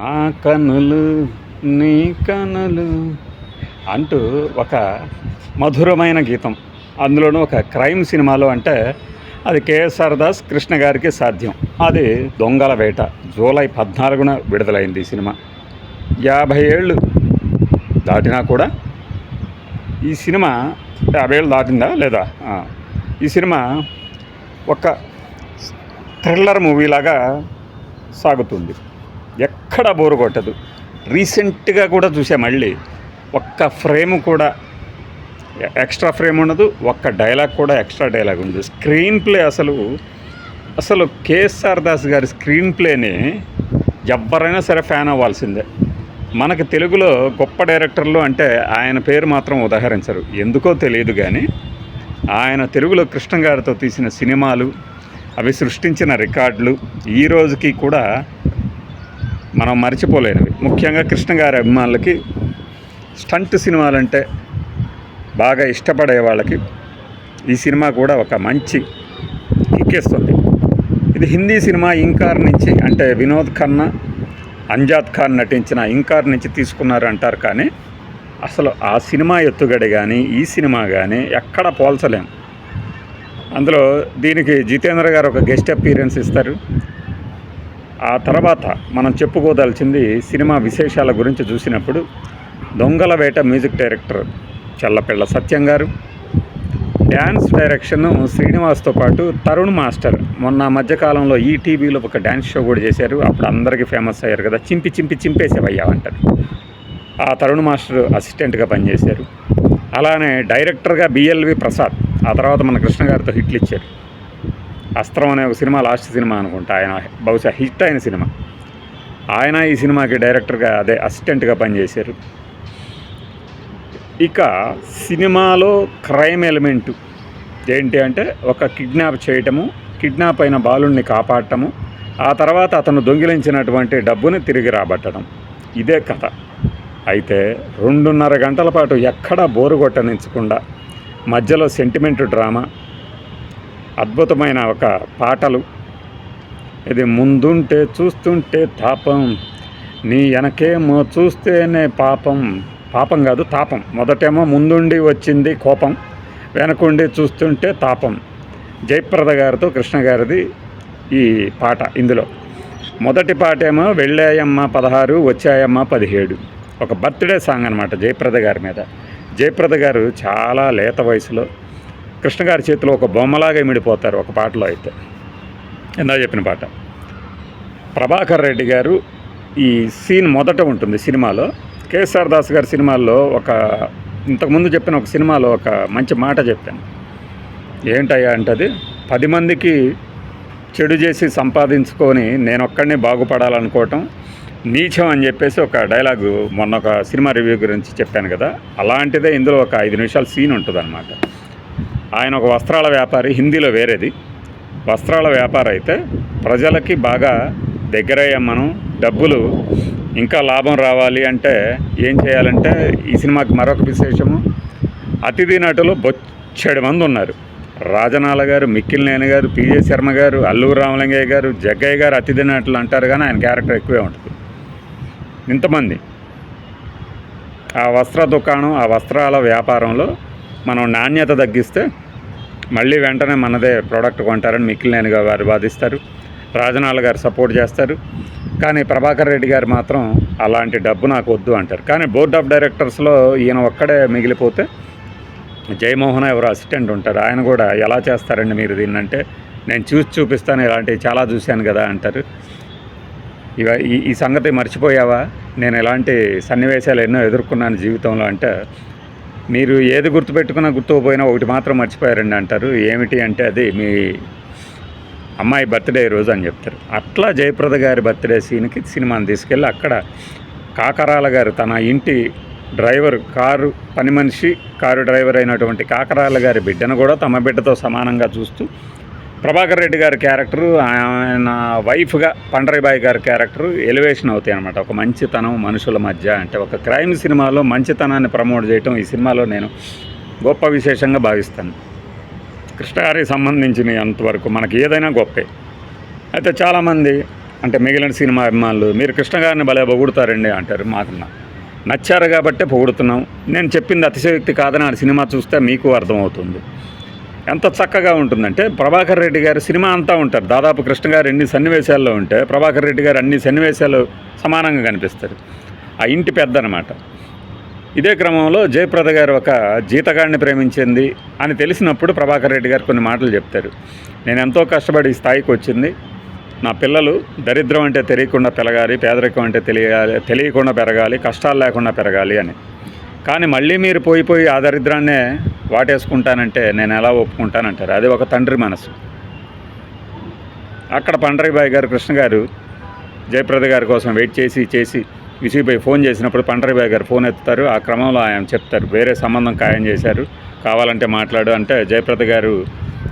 నా కనులు నీ కనులు అంటూ ఒక మధురమైన గీతం. అందులోనూ ఒక క్రైమ్ సినిమాలో అంటే అది కేఎస్ఆర్ దాస్ కృష్ణ గారికి సాధ్యం. అది దొంగల వేట. జూలై పద్నాలుగున విడుదలైంది ఈ సినిమా. యాభై ఏళ్ళు దాటినా కూడా ఈ సినిమా యాభై ఏళ్ళు దాటిందా లేదా? ఈ సినిమా ఒక థ్రిల్లర్ మూవీలాగా సాగుతుంది. ఎక్కడ బోరు కొట్టదు. రీసెంట్గా కూడా చూసా మళ్ళీ. ఒక్క ఫ్రేమ్ కూడా ఎక్స్ట్రా ఫ్రేమ్ ఉండదు ఒక్క డైలాగ్ కూడా ఎక్స్ట్రా డైలాగ్ ఉండదు. స్క్రీన్ ప్లే అసలు అసలు కేఎస్ఆర్ దాస్ గారి స్క్రీన్ ప్లేని ఎవరైనా సరే ఫ్యాన్ అవ్వాల్సిందే. మనకి తెలుగులో గొప్ప డైరెక్టర్లు అంటే ఆయన పేరు మాత్రం ఉదాహరించరు. ఎందుకో తెలియదు కానీ ఆయన తెలుగులో కృష్ణ గారితో తీసిన సినిమాలు అవి సృష్టించిన రికార్డులు ఈ రోజుకి కూడా మనం మర్చిపోలేనివి. ముఖ్యంగా కృష్ణ గారి అభిమానులకి స్టంట్ సినిమాలంటే బాగా ఇష్టపడే వాళ్ళకి ఈ సినిమా కూడా ఒక మంచి ఎక్కేస్తుంది ఇది హిందీ సినిమా ఇంకార్ నుంచి అంటే వినోద్ ఖన్నా అంజాద్ ఖాన్ నటించిన ఇంకార్ నుంచి తీసుకున్నారు అంటారు కానీ అసలు ఆ సినిమా ఎత్తుగడి కానీ ఈ సినిమా కానీ ఎక్కడ పోల్చలేం. అందులో దీనికి జితేంద్ర గారు ఒక గెస్ట్ అపీరెన్స్ ఇస్తారు. ఆ తర్వాత మనం చెప్పుకోదాల్సింది సినిమా విశేషాల గురించి చూసినప్పుడు దొంగల వేట మ్యూజిక్ డైరెక్టర్ చల్లపిళ్ళ సత్యం గారు డ్యాన్స్ డైరెక్షన్ శ్రీనివాస్తో పాటు తరుణ్ మాస్టర్. మొన్న మధ్యకాలంలో ఈ టీవీలో ఒక డ్యాన్స్ షో కూడా చేశారు. అప్పుడు అందరికీ ఫేమస్ అయ్యారు కదా చింపి చింపి చింపేసేవయ్యా అంటారు. ఆ తరుణ్ మాస్టర్ అసిస్టెంట్గా పనిచేశారు. అలానే డైరెక్టర్గా బిఎల్వి ప్రసాద్ ఆ తర్వాత మన కృష్ణ గారితో హిట్లు ఇచ్చారు. అస్త్రం అనే ఒక సినిమా లాస్ట్ సినిమా అనుకుంటా. ఆయన బహుశా హిట్ అయిన సినిమా. ఆయన ఈ సినిమాకి డైరెక్టర్గా అదే అసిస్టెంట్గా పనిచేశారు. ఇక సినిమాలో క్రైమ్ ఎలిమెంట్ ఏంటి అంటే ఒక కిడ్నాప్ చేయటము కిడ్నాప్ అయిన బాలుణ్ణి కాపాడటము ఆ తర్వాత అతను దొంగిలించినటువంటి డబ్బుని తిరిగి రాబట్టడం. ఇదే కథ. అయితే రెండున్నర గంటల పాటు ఎక్కడా బోరు కొట్టనించకుండా మధ్యలో సెంటిమెంట్ డ్రామా అద్భుతమైన ఒక పాటలు. ఇది ముందుంటే చూస్తుంటే తాపం నీ వెనకేమో చూస్తేనే పాపం. పాపం కాదు తాపం. మొదటేమో ముందుండి వచ్చింది కోపం వెనకుండి చూస్తుంటే తాపం. జయప్రద గారితో కృష్ణ గారిది ఈ పాట ఇందులో. మొదటి పాట ఏమో వెళ్ళాయమ్మ పదహారు వచ్చాయమ్మ పదిహేడు ఒక బర్త్డే సాంగ్ అనమాట జయప్రద గారి మీద. జయప్రద గారు చాలా లేత వయసులో కృష్ణ గారి చేతిలో ఒక బొమ్మలాగా మిడిపోతారు ఒక పాటలో అయితే. ఇందా చెప్పిన పాట. ప్రభాకర్ రెడ్డి గారు ఈ సీన్ మొదట ఉంటుంది సినిమాలో. కేఎస్ఆర్ దాస్ గారి సినిమాల్లో ఒక ఇంతకుముందు చెప్పిన ఒక సినిమాలో ఒక మంచి మాట చెప్పాను. ఏంటయ్యా అంటది పది మందికి చెడు చేసి సంపాదించుకొని నేను ఒక్కడిని బాగుపడాలనుకోవటం నీచం అని చెప్పేసి ఒక డైలాగు మొన్న ఒక సినిమా రివ్యూ గురించి చెప్పాను కదా. అలాంటిదే ఇందులో ఒక ఐదు నిమిషాల సీన్ ఉంటుంది ఆయన ఒక వస్త్రాల వ్యాపారి హిందీలో వేరేది. వస్త్రాల వ్యాపారం అయితే ప్రజలకి బాగా దగ్గరయ్యా మనం డబ్బులు ఇంకా లాభం రావాలి అంటే ఏం చేయాలంటే ఈ సినిమాకి మరొక విశేషము అతిథి నటులు బొచ్చడి మంది ఉన్నారు. రాజనాల గారు మిక్కిలినేని గారు పిజే శర్మ గారు అల్లూరు రామలింగయ్య గారు జగ్గయ్య గారు అతిథి నటులు అంటారు కానీ ఆయన క్యారెక్టర్ ఎక్కువే ఉంటుంది. ఇంతమంది. ఆ వస్త్ర దుకాణం ఆ వస్త్రాల వ్యాపారంలో మనం నాణ్యత తగ్గిస్తే మళ్ళీ వెంటనే మనదే ప్రోడక్ట్ కొంటారని మిక్కిలినేని గారు వాదిస్తారు. రాజనాల గారు సపోర్ట్ చేస్తారు. కానీ ప్రభాకర్ రెడ్డి గారు మాత్రం అలాంటి డబ్బు నాకు వద్దు అంటారు. కానీ బోర్డ్ ఆఫ్ డైరెక్టర్స్లో ఈయన ఒక్కడే మిగిలిపోతే జయమోహన్ ఎవరు అసిస్టెంట్ ఉంటారు. ఆయన కూడా ఎలా చేస్తారండి మీరు దీన్ని అంటే నేను చూసి చూపిస్తాను ఇలాంటివి చాలా చూశాను కదా అంటారు. ఇవ ఈ ఈ సంగతి మర్చిపోయావా? నేను ఇలాంటి సన్నివేశాలు ఎన్నో ఎదుర్కొన్నాను జీవితంలో అంటే మీరు ఏది గుర్తుపెట్టుకున్నా గుర్తుకుపోయినా ఒకటి మాత్రం మర్చిపోయారండి అంటారు. ఏమిటి అంటే అది మీ అమ్మాయి బర్త్డే రోజు అని చెప్తారు. అట్లా జయప్రద గారి బర్త్డే సీన్కి సినిమాని తీసుకెళ్ళి అక్కడ కాకరాల గారు తన ఇంటి డ్రైవర్ కారు పని మనిషి కారు డ్రైవర్ అయినటువంటి కాకరాల గారి బిడ్డను కూడా తమ బిడ్డతో సమానంగా చూస్తూ ప్రభాకర్ రెడ్డి గారి క్యారెక్టరు ఆయన వైఫ్గా పండరిబాయి గారి క్యారెక్టర్ ఎలివేషన్ అవుతాయి అనమాట ఒక మంచితనం మనుషుల మధ్య. అంటే ఒక క్రైమ్ సినిమాలో మంచితనాన్ని ప్రమోట్ చేయటం ఈ సినిమాలో నేను గొప్ప విశేషంగా భావిస్తాను. కృష్ణగారికి సంబంధించిన అంతవరకు మనకి ఏదైనా గొప్పే. అయితే చాలామంది అంటే మిగిలిన సినిమా అభిమానులు మీరు కృష్ణ గారిని భలే పొగుడుతారండి అంటారు మాకు నచ్చారు కాబట్టే పొగుడుతున్నాం. నేను చెప్పింది అతిశయోక్తి కాదని ఆ సినిమా చూస్తే మీకు అర్థమవుతుంది. ఎంత చక్కగా ఉంటుందంటే ప్రభాకర్ రెడ్డి గారు సినిమా అంతా ఉంటారు. దాదాపు కృష్ణ గారు ఎన్ని సన్నివేశాల్లో ఉంటే ప్రభాకర్ రెడ్డి గారు అన్ని సన్నివేశాలు సమానంగా కనిపిస్తారు. ఆ ఇంటి పెద్ద అనమాట ఇదే క్రమంలో జయప్రద గారు ఒక జీతగాడిని ప్రేమించింది అని తెలిసినప్పుడు ప్రభాకర్ రెడ్డి గారు కొన్ని మాటలు చెప్తారు. నేను ఎంతో కష్టపడి ఈ స్థాయికి వచ్చింది. నా పిల్లలు దరిద్రం అంటే తెలియకుండా పెరగాలి పేదరికం అంటే తెలియాలి తెలియకుండా పెరగాలి కష్టాలు లేకుండా పెరగాలి అని. కానీ మళ్ళీ మీరు పోయి పోయి ఆ దరిద్రాన్నే వాటేసుకుంటానంటే నేను ఎలా ఒప్పుకుంటానంటారు? అది ఒక తండ్రి మనసు. అక్కడ పండరీబాయి గారు కృష్ణ గారు జయప్రద గారి కోసం వెయిట్ చేసి చేసి విసిగిపోయి ఫోన్ చేసినప్పుడు పండరీబాయి గారు ఫోన్ ఎత్తుతారు. ఆ క్రమంలో ఆయన చెప్తారు వేరే సంబంధం ఖాయం చేశారు. కావాలంటే మాట్లాడు అంటే జయప్రద గారు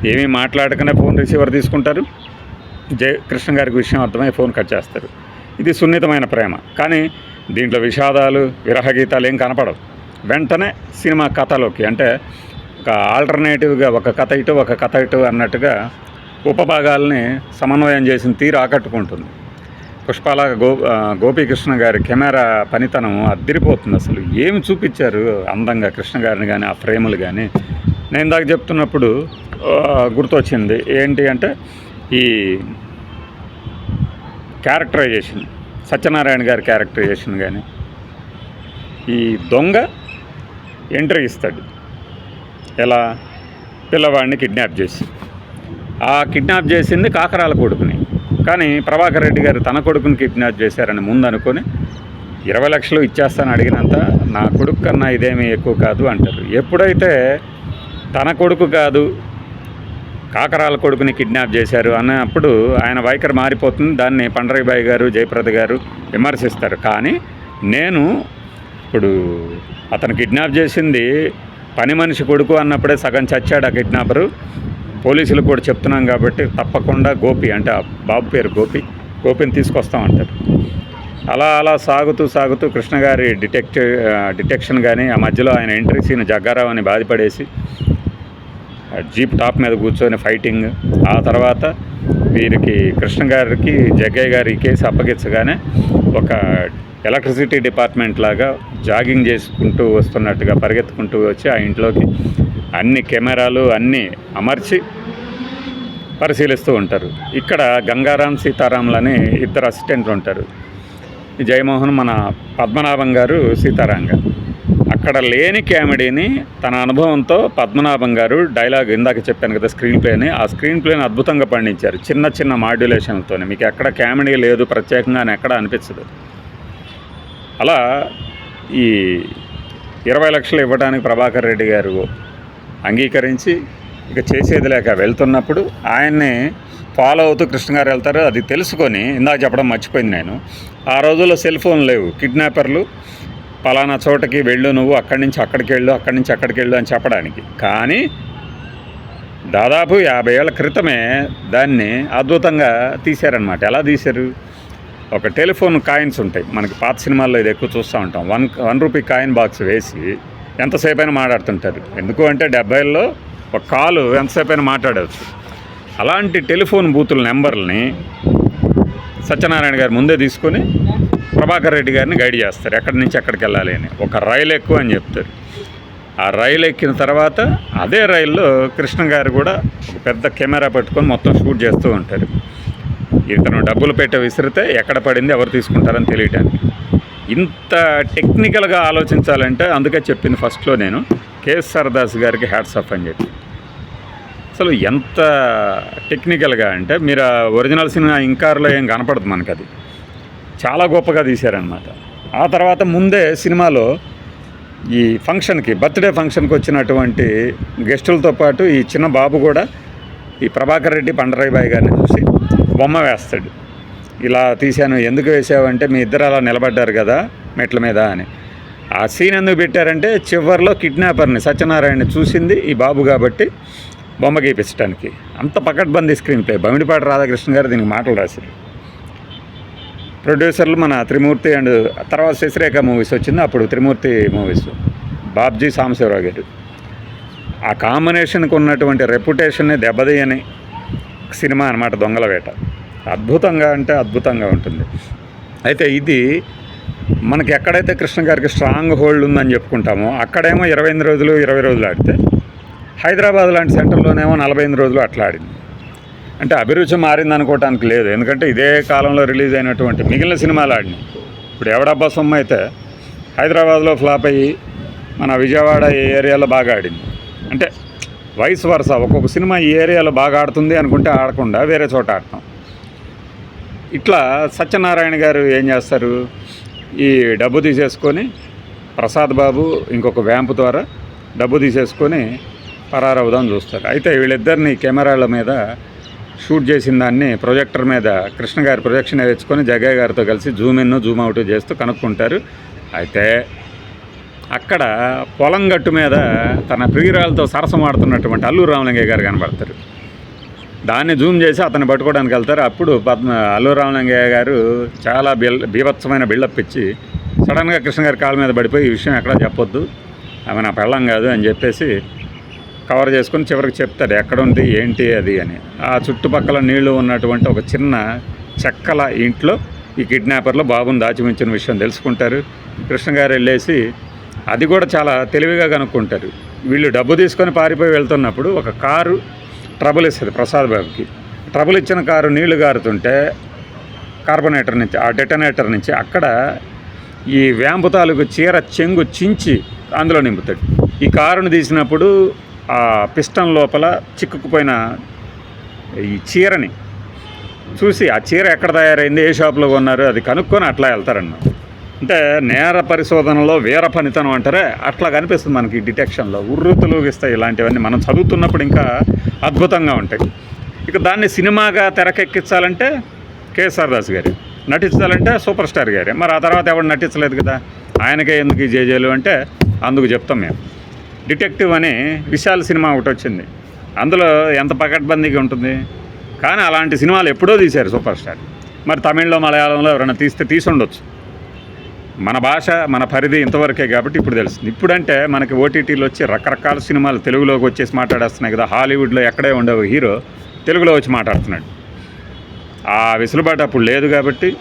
ఏమీ మాట్లాడకనే ఫోన్ రిసీవర్ తీసుకుంటారు. జయ కృష్ణ గారికి విషయం అర్థమై ఫోన్ కట్ చేస్తారు. ఇది సున్నితమైన ప్రేమ. కానీ దీంట్లో విషాదాలు విరహగీతాలు ఏం కనపడవు. వెంటనే సినిమా కథలోకి అంటే ఒక ఆల్టర్నేటివ్గా ఒక కథ ఇటు ఒక కథ ఇటు అన్నట్టుగా ఉపభాగాల్ని సమన్వయం చేసిన తీరు ఆకట్టుకుంటుంది. పుష్పాల గో గోపీకృష్ణ గారి కెమెరా పనితనం అద్దరిపోతుంది అసలు. ఏమి చూపించారు అందంగా కృష్ణ గారిని కానీ ఆ ఫ్రేములు కానీ నేను ఇందాక చెప్తున్నప్పుడు గుర్తొచ్చింది. ఏంటి అంటే ఈ క్యారెక్టరైజేషన్ సత్యనారాయణ గారి క్యారెక్టరైజేషన్ కానీ ఈ దొంగ ఎంట్రీ ఇస్తాడు. ఎలా? పిల్లవాడిని కిడ్నాప్ చేసి. ఆ కిడ్నాప్ చేసింది కాకరాల కొడుకుని. కానీ ప్రభాకర్ రెడ్డి గారు తన కొడుకుని కిడ్నాప్ చేశారని ముందు అనుకొని ఇరవై లక్షలు ఇచ్చేస్తాను అడిగినంత నా కొడుకు కన్నా ఇదేమీ ఎక్కువ కాదు అంటారు. ఎప్పుడైతే తన కొడుకు కాదు కాకరాల కొడుకుని కిడ్నాప్ చేశారు అన్నప్పుడు ఆయన వైఖరి మారిపోతుంది. దాన్ని పండరీబాయి గారు జయప్రద గారు విమర్శిస్తారు. కానీ నేను ఇప్పుడు అతను కిడ్నాప్ చేసింది పని మనిషి కొడుకు అన్నప్పుడే సగం చచ్చాడు ఆ కిడ్నాపరు. పోలీసులు కూడా చెప్తున్నాం కాబట్టి తప్పకుండా గోపి అంటే ఆ బాబు పేరు గోపి. గోపిని తీసుకొస్తామంటారు. అలా అలా సాగుతూ సాగుతూ కృష్ణ గారి డిటెక్ట్ డిటెక్షన్ కానీ ఆ మధ్యలో ఆయన ఎంట్రీ సీన్ జగ్గారావు అని బాధపడేసి ఆ జీప్ టాప్ మీద కూర్చొని ఫైటింగ్. ఆ తర్వాత వీరికి కృష్ణ గారికి జగ్గయ్య గారి కేసు అప్పగించగానే ఒక ఎలక్ట్రిసిటీ డిపార్ట్మెంట్ లాగా జాగింగ్ చేసుకుంటూ వస్తున్నట్టుగా పరిగెత్తుకుంటూ వచ్చి ఆ ఇంట్లోకి అన్ని కెమెరాలు అన్నీ అమర్చి పరిశీలిస్తూ ఉంటారు. ఇక్కడ గంగారాం సీతారాంలని ఇద్దరు అసిస్టెంట్లు ఉంటారు. జయమోహన్ మన పద్మనాభం గారు సీతారాం గారు. అక్కడ లేని కామెడీని తన అనుభవంతో పద్మనాభం గారు డైలాగ్ ఇందాక చెప్పాను కదా స్క్రీన్ ప్లేని ఆ స్క్రీన్ ప్లేని అద్భుతంగా పండించారు. చిన్న చిన్న మాడ్యులేషన్లతోనే. మీకు ఎక్కడ కామెడీ లేదు ప్రత్యేకంగా అని ఎక్కడ అనిపించదు. అలా ఈ ఇరవై లక్షలు ఇవ్వడానికి ప్రభాకర్ రెడ్డి గారు అంగీకరించి ఇక చేసేది లేక వెళ్తున్నప్పుడు ఆయన్ని ఫాలో అవుతూ కృష్ణ గారు వెళ్తారు. అది తెలుసుకొని ఇందాక చెప్పడం మర్చిపోయింది నేను. ఆ రోజుల్లో సెల్ ఫోన్ లేవు. కిడ్నాపర్లు పలానా చోటకి వెళ్ళు నువ్వు అక్కడి నుంచి అక్కడికి వెళ్ళు అక్కడి నుంచి అక్కడికి వెళ్ళు అని చెప్పడానికి. కానీ దాదాపు యాభై ఏళ్ళ క్రితమే దాన్ని అద్భుతంగా తీశారనమాట ఎలా తీశారు? ఒక టెలిఫోన్ కాయిన్స్ ఉంటాయి. మనకి పాత సినిమాల్లో ఇది ఎక్కువ చూస్తూ ఉంటాం. One one rupee coin box వేసి ఎంతసేపు అయినా మాట్లాడుతుంటారు. ఎందుకు అంటే డెబ్బైల్లో ఒక కాలు ఎంతసేపు అయినా మాట్లాడవచ్చు. అలాంటి టెలిఫోన్ బూతుల నెంబర్ని సత్యనారాయణ గారు ముందే తీసుకొని ప్రభాకర్ రెడ్డి గారిని గైడ్ చేస్తారు. ఎక్కడి నుంచి ఎక్కడికి వెళ్ళాలి అని. ఒక రైలు ఎక్కువ అని చెప్తారు. ఆ రైలు ఎక్కిన తర్వాత అదే రైల్లో కృష్ణ గారు కూడా పెద్ద కెమెరా పెట్టుకొని మొత్తం షూట్ చేస్తూ ఉంటారు. ఇతను డబ్బులు పెట్టే విసిరితే ఎక్కడ పడింది ఎవరు తీసుకుంటారని తెలియటానికి. ఇంత టెక్నికల్గా ఆలోచించాలంటే అందుకే చెప్పింది ఫస్ట్లో నేను కేఎస్ఆర్ దాస్ గారికి హ్యాట్స్ ఆఫ్ అని చెప్పి. అసలు ఎంత టెక్నికల్గా అంటే మీరు ఆ ఒరిజినల్ సినిమా ఇంకార్లో ఏం కనపడదు మనకు అది చాలా గొప్పగా తీశారనమాట ఆ తర్వాత ముందే సినిమాలో ఈ ఫంక్షన్కి బర్త్డే ఫంక్షన్కి వచ్చినటువంటి గెస్టులతో పాటు ఈ చిన్న బాబు కూడా ఈ ప్రభాకర్ రెడ్డి పండరాయిబాయి గారిని చూసి బొమ్మ వేస్తాడు. ఇలా తీశాను ఎందుకు వేసావంటే మీ ఇద్దరు అలా నిలబడ్డారు కదా మెట్ల మీద అని. ఆ సీన్ ఎందుకు పెట్టారంటే చివరిలో కిడ్నాపర్ని సత్యనారాయణని చూసింది ఈ బాబు కాబట్టి బొమ్మ గీపించడానికి అంత పకడ్బందీ స్క్రీన్ ప్లే. బమిడిపాటి రాధాకృష్ణ గారు దీనికి మాటలు రాశారు. ప్రొడ్యూసర్లు మన త్రిమూర్తి అండ్ తర్వాత శశిరేఖ మూవీస్ వచ్చింది. అప్పుడు త్రిమూర్తి మూవీస్. బాబ్జీ సాంబశివరావు గారు ఆ కాంబినేషన్కి ఉన్నటువంటి రెప్యుటేషన్ని దెబ్బతీయని సినిమా అనమాట దొంగల వేట. అద్భుతంగా అంటే అద్భుతంగా ఉంటుంది. అయితే ఇది మనకి ఎక్కడైతే కృష్ణ గారికి స్ట్రాంగ్ హోల్డ్ ఉందని చెప్పుకుంటామో అక్కడేమో ఇరవై ఎనిమిది రోజులు ఇరవై రోజులు ఆడితే హైదరాబాద్ లాంటి సెంటర్లోనేమో నలభై ఎనిమిది రోజులు అట్లా ఆడింది. అంటే అభిరుచి మారింది అనుకోవటానికి లేదు. ఎందుకంటే ఇదే కాలంలో రిలీజ్ అయినటువంటి మిగిలిన సినిమాలు ఆడినాయి. ఇప్పుడు ఎవడబ్బా సొమ్ము అయితే హైదరాబాద్లో ఫ్లాప్ అయ్యి మన విజయవాడ ఈ ఏరియాలో బాగా ఆడింది. అంటే వయసు వరుస? ఒక్కొక్క సినిమా ఈ ఏరియాలో బాగా ఆడుతుంది అనుకుంటే ఆడకుండా వేరే చోట ఆడతాం. ఇట్లా సత్యనారాయణ గారు ఏం చేస్తారు? ఈ డబ్బు తీసేసుకొని ప్రసాద్ బాబు ఇంకొక వ్యాంపు ద్వారా డబ్బు తీసేసుకొని పరారవుదాం చూస్తారు. అయితే వీళ్ళిద్దరిని కెమెరాల మీద షూట్ చేసిన దాన్ని ప్రొజెక్టర్ మీద కృష్ణ గారి ప్రొజెక్షన్ వేసుకొని జగయ్య గారితో కలిసి జూమ్ ఇన్ జూమ్ అవుట్ చేస్తూ కనుక్కుంటారు. అయితే అక్కడ పొలం గట్టు మీద తన ప్రియురాలతో సరసమాడుతున్నటువంటి అల్లూరు రామలింగయ్య గారు కనబడతారు. దాన్ని జూమ్ చేసి అతన్ని పట్టుకోవడానికి వెళ్తారు. అప్పుడు పద్మ అల్లూరు రామలింగయ్య గారు చాలా బిల్ బీభత్సమైన బిల్డప్ ఇచ్చి సడన్గా కృష్ణ గారి కాళ్ళ మీద పడిపోయి ఈ విషయం ఎక్కడా చెప్పొద్దు. ఆమె నా పెళ్ళం కాదు అని చెప్పేసి కవర్ చేసుకొని చివరికి చెప్తాడు ఎక్కడ ఉంది? ఏంటి అది? అని. ఆ చుట్టుపక్కల నీళ్ళు ఉన్నటువంటి ఒక చిన్న చెక్కల ఇంట్లో ఈ కిడ్నాపర్లో బాబుని దాచి ఉంచిన విషయం తెలుసుకుంటారు. కృష్ణ గారు వెళ్ళేసి అది కూడా చాలా తెలివిగా కనుక్కుంటారు. వీళ్ళు డబ్బు తీసుకొని పారిపోయి వెళ్తున్నప్పుడు ఒక కారు ట్రబుల్ ఇస్తుంది ప్రసాద్ బాబుకి. ట్రబుల్ ఇచ్చిన కారు నీళ్ళు గారుతుంటే కార్బొనేటర్ నుంచి ఆ డెటనేటర్ నుంచి అక్కడ ఈ వ్యాంపు తాలూకు చీర చెంగు చించి అందులో నింపుతాడు. ఈ కారును తీసినప్పుడు ఆ పిస్టన్ లోపల చిక్కుకుపోయిన ఈ చీరని చూసి ఆ చీర ఎక్కడ తయారైంది ఏ షాప్లో కొన్నారు అది కనుక్కొని అట్లా వెళ్తారన్నమాట. అంటే నేర పరిశోధనలో వీర పనితనం అంటారే అట్లా కనిపిస్తుంది మనకి డిటెక్షన్లో. ఉర్రుతులు ఇస్తాయి ఇలాంటివన్నీ మనం చదువుతున్నప్పుడు ఇంకా అద్భుతంగా ఉంటాయి. ఇక దాన్ని సినిమాగా తెరకెక్కించాలంటే కేఎస్ఆర్ దాస్ గారు. నటించాలంటే సూపర్ స్టార్ గారే. మరి ఆ తర్వాత ఎవరు నటించలేదు కదా? ఆయనకే ఎందుకు ఈ జేజేలు అంటే అందుకు చెప్తాం మేము. డిటెక్టివ్ అని విశాల్ సినిమా ఒకటి వచ్చింది. అందులో ఎంత పకడ్బందీగా ఉంటుంది? కానీ అలాంటి సినిమాలు ఎప్పుడో తీశారు సూపర్ స్టార్. మరి తమిళ్ళో మలయాళంలో ఎవరైనా తీస్తే తీసి ఉండొచ్చు. మన భాష మన పరిధి ఇంతవరకే కాబట్టి ఇప్పుడు తెలుస్తుంది ఇప్పుడంటే మనకి ఓటీటీలో వచ్చి రకరకాల సినిమాలు తెలుగులోకి వచ్చేసి మాట్లాడేస్తున్నాయి కదా. హాలీవుడ్లో ఎక్కడే ఉండవు హీరో తెలుగులో వచ్చి మాట్లాడుతున్నాడు. ఆ వెసులుబాటు అప్పుడు లేదు కాబట్టి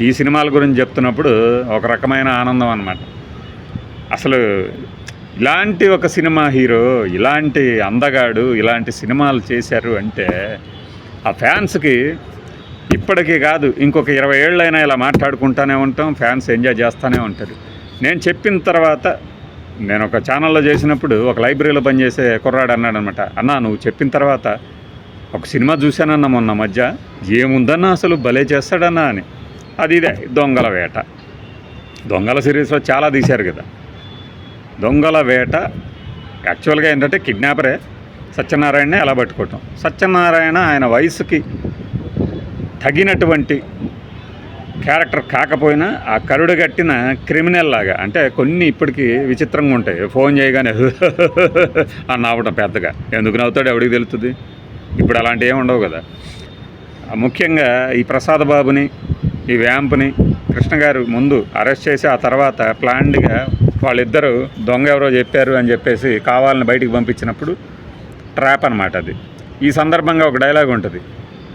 ఈ సినిమాల గురించి చెప్తున్నప్పుడు ఒక రకమైన ఆనందం అన్నమాట. అసలు ఇలాంటి ఒక సినిమా హీరో ఇలాంటి అందగాడు ఇలాంటి సినిమాలు చేశారు అంటే ఆ ఫ్యాన్స్కి ఇప్పటికీ కాదు ఇంకొక ఇరవై ఏళ్ళైనా ఇలా మాట్లాడుకుంటూనే ఉంటాం ఫ్యాన్స్ ఎంజాయ్ చేస్తూనే ఉంటారు నేను చెప్పిన తర్వాత నేను ఒక ఛానల్లో చేసినప్పుడు ఒక లైబ్రరీలో పనిచేసే కుర్రాడు అన్నాడు అనమాట అన్న నువ్వు చెప్పిన తర్వాత ఒక సినిమా చూశానన్న మొన్న మధ్య ఏముందన్నా అసలు భలే చేస్తాడన్నా అని. అది ఇదే దొంగల వేట. దొంగల సిరీస్లో చాలా తీశారు కదా. దొంగల వేట యాక్చువల్గా ఏంటంటే కిడ్నాపరే సత్యనారాయణనే ఎలా పట్టుకోవటం. సత్యనారాయణ ఆయన వయసుకి తగినటువంటి క్యారెక్టర్ కాకపోయినా ఆ కరుడు కట్టిన క్రిమినల్ లాగా అంటే కొన్ని ఇప్పటికీ విచిత్రంగా ఉంటాయి. ఫోన్ చేయగానే అని నవ్వటం పెద్దగా. ఎందుకు నవ్వుతాడు? ఎవడికి తెలుస్తుంది? ఇప్పుడు అలాంటివి ఏమి ఉండవు కదా. ముఖ్యంగా ఈ ప్రసాద్ బాబుని ఈ వ్యాంప్ని కృష్ణ గారు ముందు అరెస్ట్ చేసి ఆ తర్వాత ప్లాన్డ్గా వాళ్ళిద్దరూ దొంగ ఎవరో చెప్పారు అని చెప్పేసి కావాలని బయటికి పంపించినప్పుడు ట్రాప్ అనమాట అది. ఈ సందర్భంగా ఒక డైలాగ్ ఉంటుంది.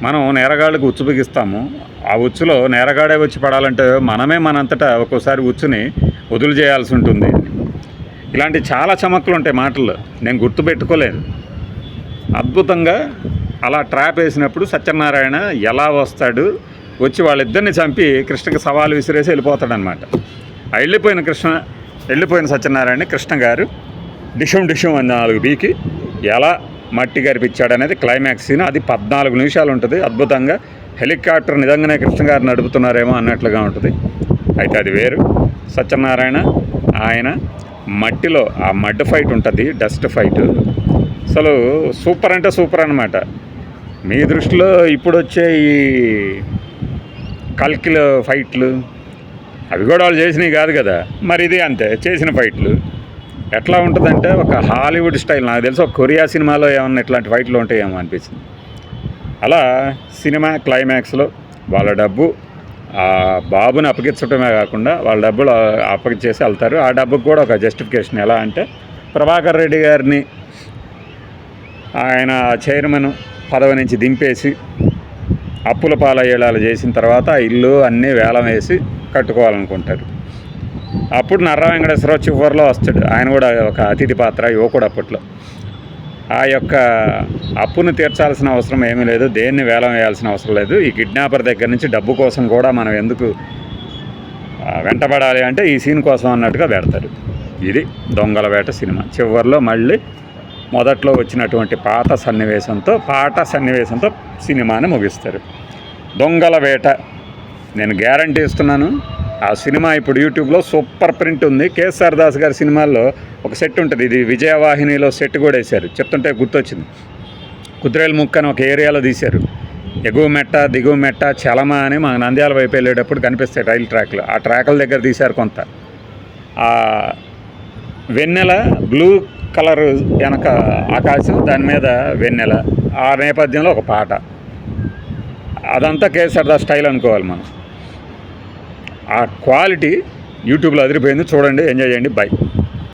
మనం నేరగాళ్ళకు ఉచ్చు బిగిస్తాము ఆ ఉచ్చులో నేరగాడే వచ్చి పడాలంటే మనమే మనంతటా ఒక్కోసారి ఉచ్చుని వదులు చేయాల్సి ఉంటుంది. ఇలాంటి చాలా చమక్కులు ఉంటాయి మాటలు నేను గుర్తుపెట్టుకోలేదు అద్భుతంగా అలా ట్రాప్ వేసినప్పుడు సత్యనారాయణ ఎలా వస్తాడు? వచ్చి వాళ్ళిద్దరిని చంపి కృష్ణకి సవాలు విసిరేసి వెళ్ళిపోతాడనమాట ఆ వెళ్ళిపోయిన కృష్ణ వెళ్ళిపోయిన సత్యనారాయణ కృష్ణ గారు డిషం డిషం అని నాలుగు బీకి ఎలా మట్టి గరిపించాడు అనేది క్లైమాక్స్ సీన్ అది పద్నాలుగు నిమిషాలు ఉంటుంది. అద్భుతంగా హెలికాప్టర్ నిజంగానే కృష్ణ గారు నడుపుతున్నారేమో అన్నట్లుగా ఉంటుంది. అయితే అది వేరు. సత్యనారాయణ ఆయన మట్టిలో ఆ మడ్ ఫైట్ ఉంటుంది డస్ట్ ఫైట్. అసలు సూపర్ అంటే సూపర్ అనమాట మీ దృష్టిలో ఇప్పుడు వచ్చే ఈ కల్కిల ఫైట్లు అవి కూడా వాళ్ళు చేసినవి కాదు కదా. మరి ఇది అంతే చేసిన ఫైట్లు. ఎట్లా ఉంటుందంటే ఒక హాలీవుడ్ స్టైల్. నాకు తెలిసి ఒక కొరియా సినిమాలో ఏమన్నా ఇట్లాంటి ఫైట్లు ఉంటాయేమో అనిపించింది అలా సినిమా క్లైమాక్స్లో వాళ్ళ డబ్బు ఆ బాబుని అప్పగించడమే కాకుండా వాళ్ళ డబ్బులు అప్పగించేసి వెళ్తారు. ఆ డబ్బుకి కూడా ఒక జస్టిఫికేషన్ ఎలా అంటే ప్రభాకర్ రెడ్డి గారిని ఆయన చైర్మన్ పదవి నుంచి దింపేసి అప్పుల పాలయ్యేలాలు చేసిన తర్వాత ఆ ఇల్లు అన్నీ వేలం వేసి కట్టుకోవాలనుకుంటారు. అప్పుడు నర్ర వెంకటేశ్వరరావు చివరిలో వస్తాడు. ఆయన కూడా ఒక అతిథి పాత్ర యువకుడు అప్పట్లో. ఆ యొక్క అప్పును తీర్చాల్సిన అవసరం ఏమీ లేదు. దేన్ని వేలం వేయాల్సిన అవసరం లేదు. ఈ కిడ్నాపర్ దగ్గర నుంచి డబ్బు కోసం కూడా మనం ఎందుకు వెంటపడాలి అంటే ఈ సీన్ కోసం అన్నట్టుగా పెడతారు. ఇది దొంగల వేట సినిమా. చివరిలో మళ్ళీ మొదట్లో వచ్చినటువంటి పాత సన్నివేశంతో పాట సన్నివేశంతో సినిమాని ముగిస్తారు. దొంగల వేట నేను గ్యారంటీ ఇస్తున్నాను. ఆ సినిమా ఇప్పుడు యూట్యూబ్లో సూపర్ ప్రింట్ ఉంది. కేఎస్ఆర్ దాస్ గారి సినిమాల్లో ఒక సెట్ ఉంటుంది. ఇది విజయవాహినిలో సెట్ కూడా వేశారు. చెప్తుంటే గుర్తొచ్చింది. కుద్రేల్ ముక్క అని ఒక ఏరియాలో తీశారు. ఎగువ మెట్ట దిగువ మెట్ట చలమ అని మా నంద్యాల వైపు వెళ్ళేటప్పుడు కనిపిస్తాయి రైలు ట్రాక్లు. ఆ ట్రాక్ల దగ్గర తీశారు కొంత. ఆ వెన్నెల బ్లూ కలర్ వెనక ఆకాశం దాని మీద వెన్నెల. ఆ నేపథ్యంలో ఒక పాట. అదంతా కేసీఆర్ దా స్టైల్ అనుకోవాలి మనం. ఆ క్వాలిటీ యూట్యూబ్లో అదిరిపోయింది. చూడండి ఎంజాయ్ చేయండి. బై